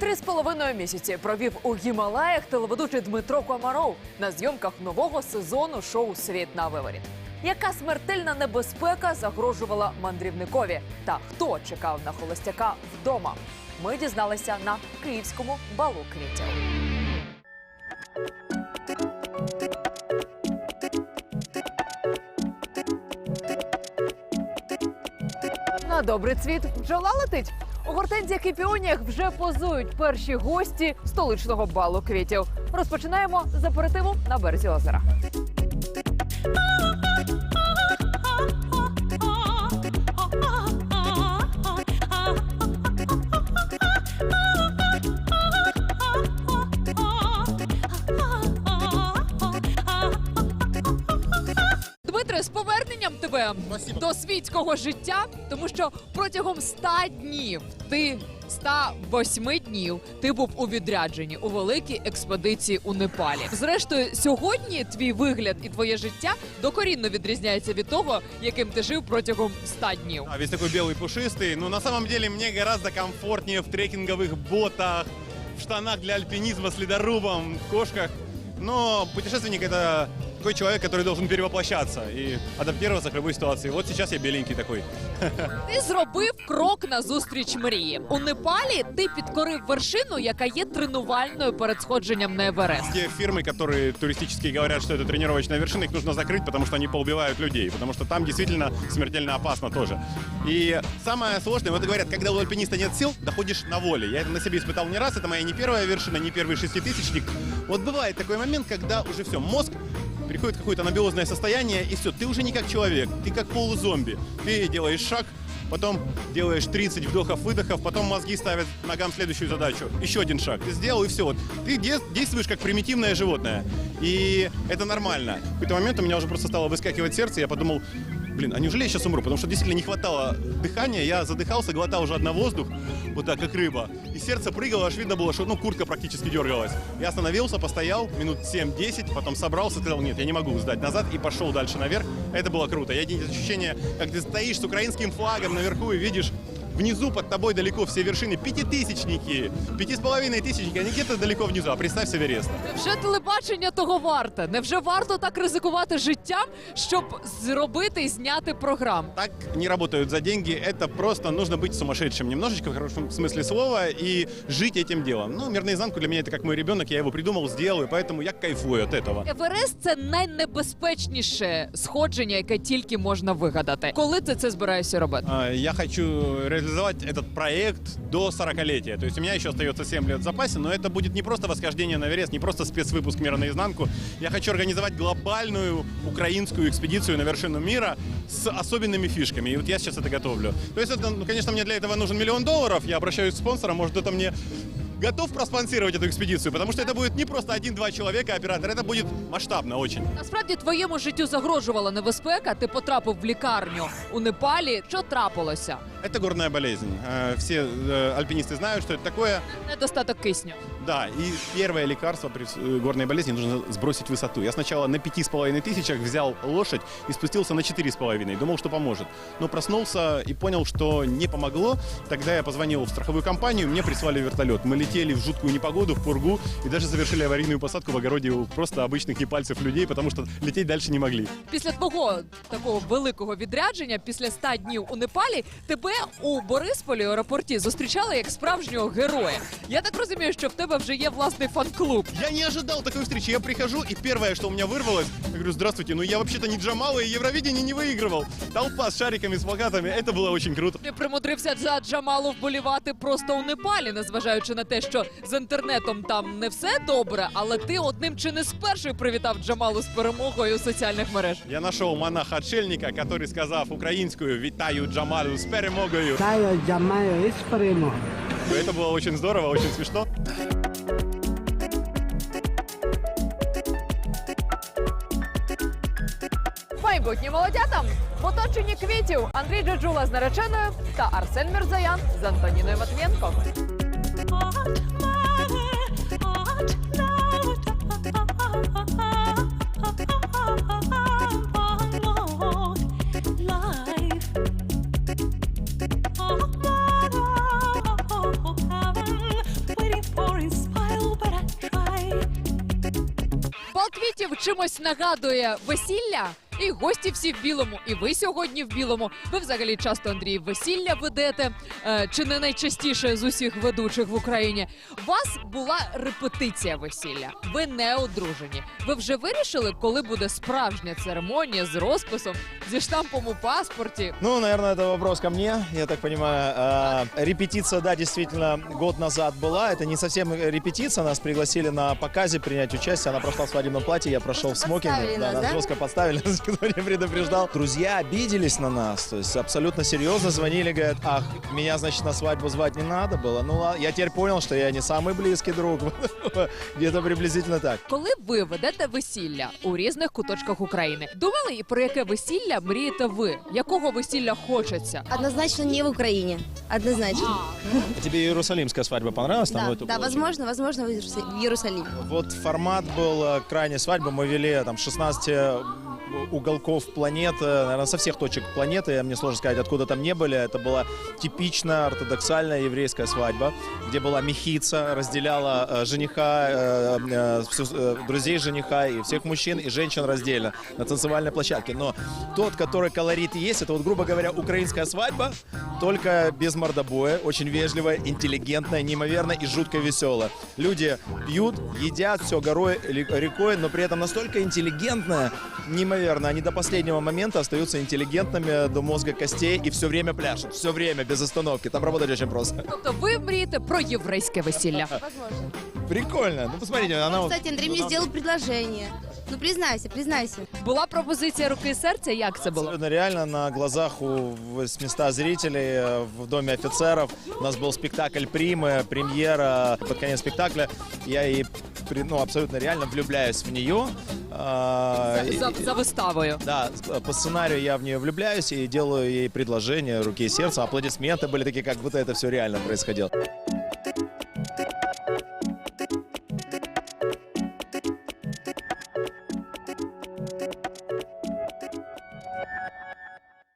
Три з половиною місяці провів у Гімалаях телеведучий Дмитро Комаров на зйомках нового сезону шоу Світ на виворіт. Яка смертельна небезпека загрожувала мандрівникові? Та хто чекав на холостяка вдома? Ми дізналися на київському балу квітів. На добрий цвіт бджола летить. У гортензіях і піоніях вже позують перші гості столичного балу квітів. Розпочинаємо з аперитиву на березі озера. поверненням тебе до світського життя, тому що протягом 100 днів ти 108 днів ти був у відрядженні у великій експедиції у Непалі. Зрештою, сьогодні твій вигляд і твоє життя докорінно відрізняється від того, яким ти жив протягом 100 днів. А, весь такой белый пушистый. Но на самом деле мне гораздо комфортнее в трекинговых ботах, в штанах для альпинизма с ледорубом, в кошках. Но путешественник это такой человек, который должен перевоплощаться и адаптироваться к любой ситуации. Вот сейчас я беленький такой. Ти зробив крок назустріч мрії. У Непалі ти підкорив вершину, яка є тренувальною перед сходженням на Еверест. Те фирмы, которые туристические говорят, что это тренировочная вершина, их нужно закрыть, потому что они поубивают людей, потому что там действительно смертельно опасно тоже. И самое сложное, вот говорят, когда у альпиниста нет сил, доходишь на воле. Я это на себе испытал не раз, это моя не первая вершина, не первый шеститысячник. Вот бывает такой момент, когда уже все, мозг приходит какое-то анабиозное состояние, и все, ты уже не как человек, ты как полузомби. Ты делаешь шаг, потом делаешь 30 вдохов-выдохов, потом мозги ставят ногам следующую задачу. Еще один шаг. Ты сделал, и все. Вот. Ты де- действуешь как примитивное животное. И это нормально. В какой-то момент у меня уже просто стало выскакивать сердце, я подумал, блин, а неужели я сейчас умру? Потому что действительно не хватало дыхания, я задыхался, глотал жадно воздух, вот так, как рыба. И сердце прыгало, аж видно было, что ну, куртка практически дергалась. Я остановился, постоял минут 7-10, потом собрался, сказал, нет, я не могу сдать назад, и пошел дальше наверх. Это было круто. Я ощущение, как ты стоишь с украинским флагом наверху и видишь Внизу под тобой далеко все вершины пятитысячники, пяти с половиной тысячники, они где-то далеко внизу, а представь себе Эверест. Невже телебачення того варте? Невже варто так ризикувати життям, щоб зробити і зняти програм? Так не работают за деньги, это просто нужно быть сумасшедшим немножечко в хорошем смысле слова и жить этим делом. Ну, мир наизнанку для меня это как мой ребенок, я его придумал, сделал, и поэтому я кайфую от этого. Еверест це найнебезпечніше сходження, яке тільки можна вигадати. Коли ти це збираєшся робити? А, Я хочу реализовать этот проект до 40-летия. То есть у меня еще остается 7 лет в запасе, но это будет не просто восхождение на Эверест, не просто спецвыпуск «Мира наизнанку». Я хочу организовать глобальную украинскую экспедицию на вершину мира с особенными фишками. И вот я сейчас это готовлю. То есть, это, ну, конечно, мне для этого нужен миллион долларов. Я обращаюсь к спонсорам, может, кто-то мне готов проспонсировать эту экспедицию, потому что это будет не просто один-два человека, оператор, это будет масштабно очень. Насправді твоєму життю загрожувала небезпека. Ти потрапив в лікарню у Непалі. Що трапилося? Это горная болезнь. Э, Все э, альпинисты знают, что это такое. Недостаток кисню. Да, и первое лекарство при э, горной болезни нужно сбросить высоту. Я сначала на пяти с половиной тысячах взял лошадь и спустился на четыре с половиной. Думал, что поможет. Но проснулся и понял, что не помогло. Тогда я позвонил в страховую компанию, мне прислали вертолет. Мы летели в жуткую непогоду, в пургу и даже завершили аварийную посадку в огороде у просто обычных непальцев людей, потому что лететь дальше не могли. Після твого такого великого відрядження, після 100 днів у Непалі, тебе у Борисполі у аеропорті зустрічали як справжнього героя. Я так розумію, що в тебе вже є власний фан-клуб. Я не ожидал такой встречи. Я прихожу, и первое, что у меня вырвалось, я говорю, здравствуйте, ну я вообще-то не Джамала и Евровидение не выигрывал. Толпа с шариками, с плакатами, это было очень круто. Ти примудрився за Джамалу вболівати просто у Непалі, незважаючи на те, що з інтернетом там не все добре, але ти одним чи не з перших привітав Джамалу з перемогою у соціальних мережах. Я нашел монаха-отшельника, который, сказав украинскую «Витаю Джамалу с перемогою», Таю Джамаю із перемоги. это было очень здорово, очень смешно. Майбутні молодятам в оточенні квітів Андрій Джаджула з нареченою та Арсен Мірзаян з Антоніною Матвієнко. Чимось нагадує весілля І гості всі в білому, і ви сьогодні в білому. Ви взагалі часто Андрій весілля ведете, е, чи не найчастіше з усіх ведучих в Україні. У вас була репетиція весілля. Ви не одружені. Ви вже вирішили, коли буде справжня церемонія з розписом, зі штампом у паспорті. Ну, наверное, это вопрос ко мне, я так понимаю. А, репетиция, да, действительно, год назад была. Это не совсем репетиция, нас пригласили на показе принять участие. Она прошла в свадебном платье, я прошел в смокинге. подставили Да, нас, нас да? жестко подставили, нас никто не предупреждал. Друзья обиделись на нас, то есть абсолютно серьезно звонили, говорят, ах, меня, значит, на свадьбу звать не надо было. Ну, ладно, я теперь понял, что я не самый близкий друг. Где-то приблизительно так. Коли ви ведете весілля у різних куточках України, думали і про яке весілля мрієте ви? Якого весілля хочеться? Однозначно не в Украине. Однозначно. Тебе иерусалимская свадьба понравилась? Там Да, вот да, было очень возможно, возможно, в Иерусали- в Иерусалиме. Вот формат был э, крайней свадьбы. Мы вели там 16 уголков планеты, наверное, со всех точек планеты. Мне сложно сказать, откуда там не были. Это была типичная ортодоксальная еврейская свадьба, где была мехица, разделяла э, жениха, э, э, друзей жениха и всех мужчин и женщин раздельно на танцевальной площадке. Но тот, который колорит есть, это вот, грубо говоря, украинская свадьба, только без мордобоя, очень вежливая, интеллигентная, неимоверно и жутко веселая. Люди пьют, едят, все горой, рекой, но при этом настолько интеллигентная, неимоверно Они до последнего момента остаются интеллигентными до мозга костей и все время пляшут, все время, без остановки. Там работать очень просто. Тобто ви мрієте про єврейське весілля? Возможно. Прикольно. Ну, посмотрите, она вот... Кстати, Андрей мне сделал предложение. Ну, признайся, признайся. Була пропозиція руки і серця. Як це було? Абсолютно реально на глазах у 800 зрителей э, в Доме офицеров. У нас был спектакль «Примы», премьера под конец спектакля. Я и при- ну, абсолютно реально влюбляюсь в нее. А, и- За, за виставою. Да, с- по сценарию я в нее влюбляюсь и делаю ей предложение руки и сердца. Аплодисменты были такие, как будто это все реально происходило.